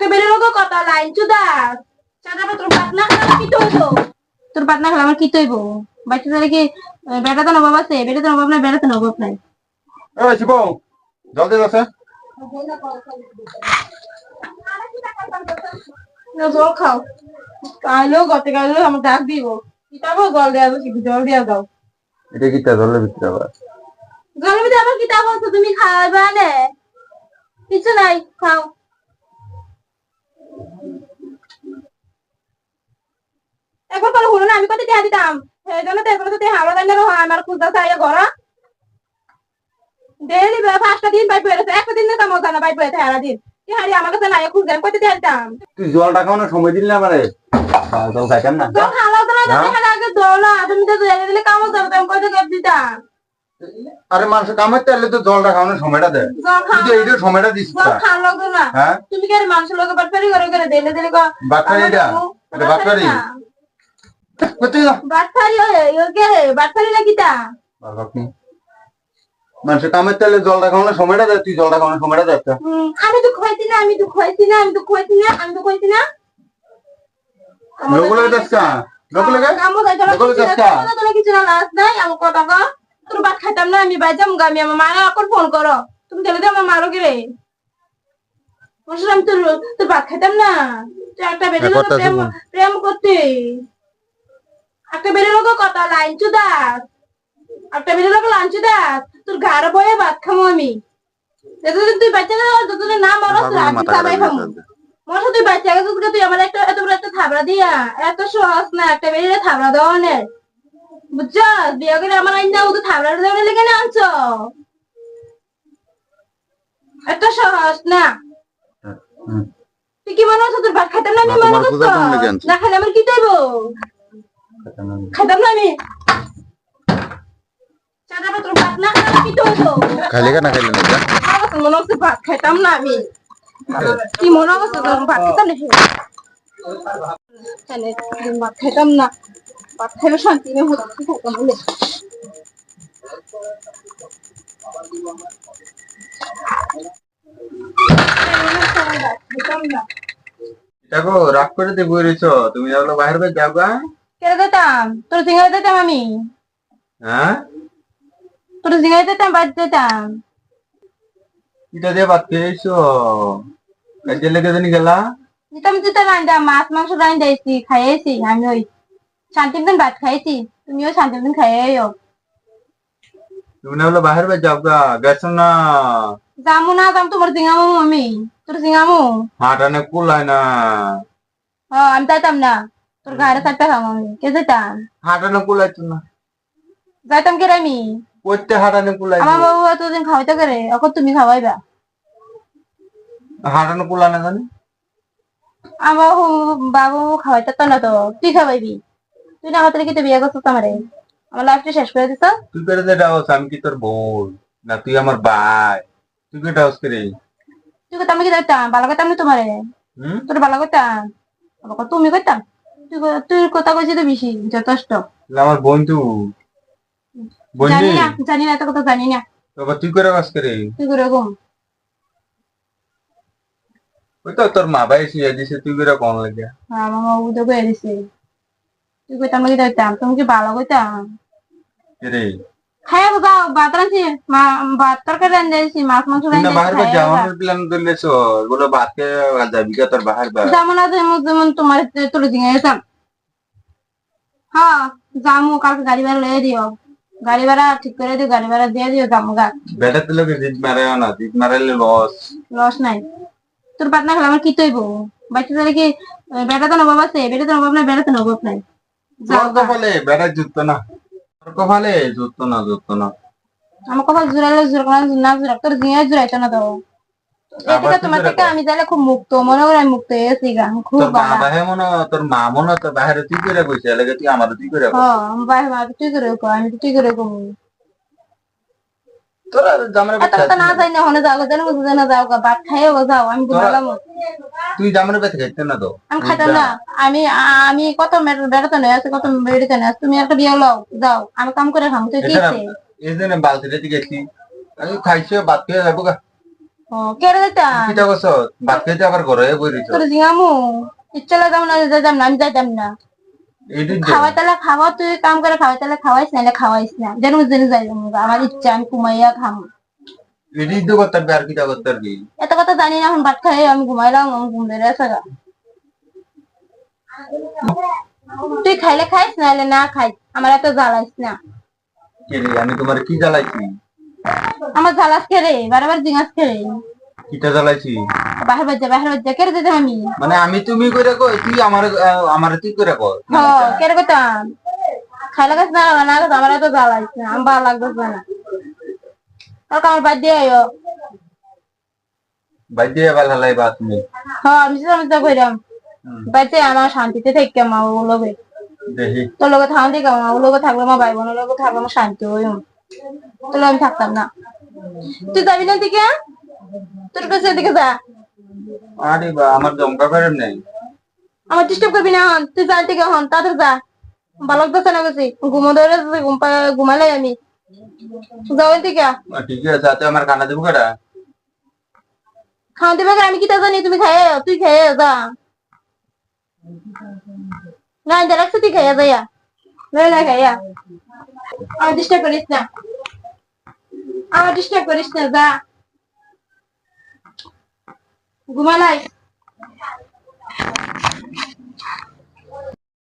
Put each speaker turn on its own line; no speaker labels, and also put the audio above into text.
লোক কত লাইন চুদা। চাটা তোর পাতনা খেলা কি হইতো তোর পাতনা খেলা আমার কি হইব? বাচ্চা ছেলে কি নবাব আছে বেটা তো নবাব নাই বেটা তো নবাব নাই।
এই শিব জলদি আছে
না, জল খাও। কাইলেও গতে কাইলেও আমার ডাক দিব কিতাবও জল যাচ্ছে জল দেওয়া দাও।
এটা কি তা জলের ভিতরে আবার?
জলের মধ্যে আবার কিতাব আছে তুমি খাওয়াবে না। কিছু নাই খাও। একবার করে হলো না আমি কত টাকা দিতাম। সেই জন্য তো এগুলো তো হাওড়া দেন না আমার খুঁজতে চাই ঘর। ডেলি পাঁচটা দিন পাইপ হয়েছে একটা দিন তো মজা না পাইপ সারা দিন কি হারি আমার কাছে নাই খুঁজতে আমি কত টাকা দিতাম।
তুই সময় দিলি না আমারে? জল খাইতাম না।
তো খাওয়া তো দেখা আগে দোলা তুমি তো জেনে দিলে কামো যাবে আমি কত টাকা দিতাম।
আরে মানুষ কামাইতে আসলে তো জলটা খাওয়ানোর সময়টা দে।
জল
তুই তো
খাওয়া
এইটার সময়টা দিস
জল খাওয়া লাগতো না।
হ্যাঁ?
তুমি কি আর মানুষের লোক বাটপারি করে করে দিলে দিলে
বাটপারি এটা? এটা বাটপারি জলটা খাওয়ানোর সময়টা তুই জলটা খাওয়ানোর সময়টা দে
আমি তো খাইছি না আমি তো খাইছি না আমি তো খাইছি না আমি তো খাইছি না
দেখ কা লোকগুলো
কিছু না, কিছু লাজ নাই আমার কথা কো তোর বাট খাইতাম না আমি বাইজাম গা আমি আমার মায়ের এখন ফোন করো তুমি চলে যাও আমার মারো কি রে বলছিলাম তোর তোর ভাত খাইতাম না তুই একটা
হ্যাঁ,
প্রেম প্রেম করতে একটা বেরিয়ে লোক কত লাইন চুদাস একটা বেরিয়ে লোক লাইন চুদাস তোর ঘর বয়ে ভাত খামো আমি। যতদিন তুই বাচ্চা না যতদিন না মরস রাখি সবাই খামো। মনে তুই বাচ্চা গেছিস তুই আমার একটা এত বড় একটা থাবড়া দিয়া। এত সহজ না একটা বেরিয়ে থাবড়া দেওয়া নেই বুঝছ বিয়ে করে আমার আইন দাও তো থাবড়া দেওয়া লেগে না আনছো। এত সহজ না। তুই কি মনে হচ্ছে তোর ভাত খাইতাম না আমি? মনে
আনছো।
না খাইলে আমার কি দেবো খাইতাম না আমি। খাইলে
না খাইলে না?
মনে হচ্ছে ভাত খাইতাম না আমি। কি মনে হচ্ছে ভাত খেতাম খাইতাম না। ভাত খাইলে শান্তি নেই খাইতাম বলে
দেখো রাগ করে দিয়ে বই রয়েছ তুমি যাব বাইরে বাইরে যাও গা।
কেটে দিতাম তোর সিঙ্গারে দিতাম আমি
হ্যাঁ?
তোর সিঙ্গারে দিতাম বাদ দিতাম
এটা দিয়ে ভাত খেয়েছো? কাজে লেগে জানি গেলা।
দিতাম দিতে রান্দা মাছ মাংস রান্দাইছি খাইয়েছি আমি ওই শান্তির দিন ভাত খাইছি তুমিও শান্তির দিন খাইয়েও।
তুমি না হলো বাইরে বাইরে যাও গা গেছো না?
যামু না যাম তোমার জিঙামু আমি তোর জিঙামু
হাঁটানে কুলায় না।
হ আমি যাইতাম না। তোর ঘরে থাকতে আমি কে যেতাম
হাঁটানে কুলাইতো না।
যাইতাম কে আমি?
করতে হাঁটানে কুলাই
আমার বাবু এতদিন খাওয়াইতে করে এখন তুমি খাওয়াইবা?
হাঁটানে কুলা না জানি।
আমার বাবু খাওয়াইতে তো না তো। তুই খাওয়াইবি? তুই না আমাদের কি তো বিয়ে করছিস আমারে। আমার লাইফটা শেষ করে দিত
তুই করে দে ডাউস আমি কি তোর বোন? না তুই আমার ভাই। তুই কে ডাউস করে
তুই করতাম কি যাইতাম? ভালো করতাম না তোমারে? তোর ভালো কথা তুমি করতাম তুই কথা কইছি তো বেশি যথেষ্ট।
আমার বন্ধু
জানি না জানি না এত কথা জানি না।
বাবা তুই করে বাস করে?
তুই করে কম।
ওই তো তোর মা ভাই শুয়ে দিছে তুই করে কম লাগে।
আমার ও তো কয়ে দিছে। তুই কইতাম কি তাইতাম তুমি কি ভালো কইতাম?
রে?
খাই যাও ভাত তরকারি রাঁধছি মাছ মাংস
তুই না বাহার বা
রাঁধছি
যাওয়ানোর প্ল্যান ধরলেছ বলে ভাতকে যাবি কা তোর বাহার বা?
যেমন আছে যেমন যেমন তোমার তোর জিঙে গেছাম হ্যাঁ যামু কালকে গাড়ি ভাড়া লয়ে দিও গাড়ি ভাড়া ঠিক করে দিও গাড়ি ভাড়া দিয়ে দিও যামু গা।
বেটা তুই লোকে জিত মারে না জিত মারাইলে লস
লস নাই। তোর পাতনা খেলে আমার কি তৈব? বাচ্চা ছেলে কি বেটা তো নবাব আছে বেটা তো নবাব বেটা তো নবাব নাই যাও।
বেটা না। কপালে জুততো না জুততো না।
আমার কপাল জুড়ালে জোর না জুড়াক তোর জিয়া জুড়াইতো না তো।
আবার
এদিকে তোমার থেকে আমি তাহলে খুব মুক্ত মনে করে আমি মুক্ত খুব
বাহে মনে তোর মা মনে হয় তোর বাহিরে তুই করে কইছে লাগে তুই আমার তুই করে
হ্যাঁ আমি বাইরে তুই করে আমি তো তুই করে কো
তোর
কথা না যাই না হনে যাও জানো বুঝে না যাও ভাত খাইও গা যাও আমি ঘুমালাম।
তুই জামার বেতে খাইতে না তো?
আমি না আমি আমি কত বেড়াতে নয় আছে কত বেড়াতে নয় তুমি একটা বিয়ে লও যাও আমি কাম করে খাম তুই কি?
এই জন্য গেছি আমি খাইছে ভাত খেয়ে যাব গা।
ও কেড়ে দিতাম
কিটা কছ ভাত খাইতে আবার ঘরে বই রইছ
তোর জিঙামু ইচ্ছা লাগাম না যাইতাম না আমি যাইতাম না।
এইটি
খাওয়া তাহলে খাওয়া তুই কাম করে খাওয়া তাহলে খাওয়াইস না খাওয়াইস না। যেন যেন যাই আমার ইচ্ছা আমি কুমাইয়া খাম।
এটি তো করতে পারবি আর করতে পারবি
এত কথা জানি না এখন ভাত খাই আমি ঘুমাইলাম আমি ঘুম বেড়ে আসা তুই খাইলে খাইস নাহলে না খাইস আমার এত জ্বালাইস না।
আমি তোমার কি জ্বালাইছি?
আমার জ্বালাস কে রে? বারবার জিজ্ঞাস কে রে?
কিটা জ্বালাইছি
বাহির বাজ্জা বাহির বাজ্জা দিতাম আমি?
মানে আমি তুমি করে কই তুই আমার আমার তুই করে কর
হ কে রে কইতাম খাইলে খাইস না না খাইস আমার এত জ্বালাইস না ভালো লাগতেছে না। আর আমার বাদ দিয়ে আয়ো
বাইদে এবার হালাই বা তুমি।
হ্যাঁ আমি কইরাম। আমার শান্তিতে থেকে মা লগে।
দেখি।
তোর লগে থাকুন থেকে মা বাবুর লগে থাকলে আমার ভাই বোনের লগে থাকলে আমার শান্তি হই তোর আমি থাকতাম না। তুই যাবি না দিকে তোর কাছে দিকে যা।
আরে বা আমার জমকা ফেরেন নেই।
আমার ডিস্টার্ব করবি না হন তুই যাই থেকে হন তাদের যা। ভালো লাগতেছে না গেছি ঘুমো ধরে ঘুম ঘুমালাই আমি। যাও দিকে
ঠিক আছে তাতে আমার খানা দেবো কেটা
খাওয়া দিবে আমি কি তা জানি তুমি খাইয়ে তুই খাইয়ে যা। না যা রাখছি তুই খাইয়া যাইয়া না না খাইয়া আমার ডিস্টার্ব করিস না। আমার ডিস্টার্ব করিস না যা। ঘুমালাই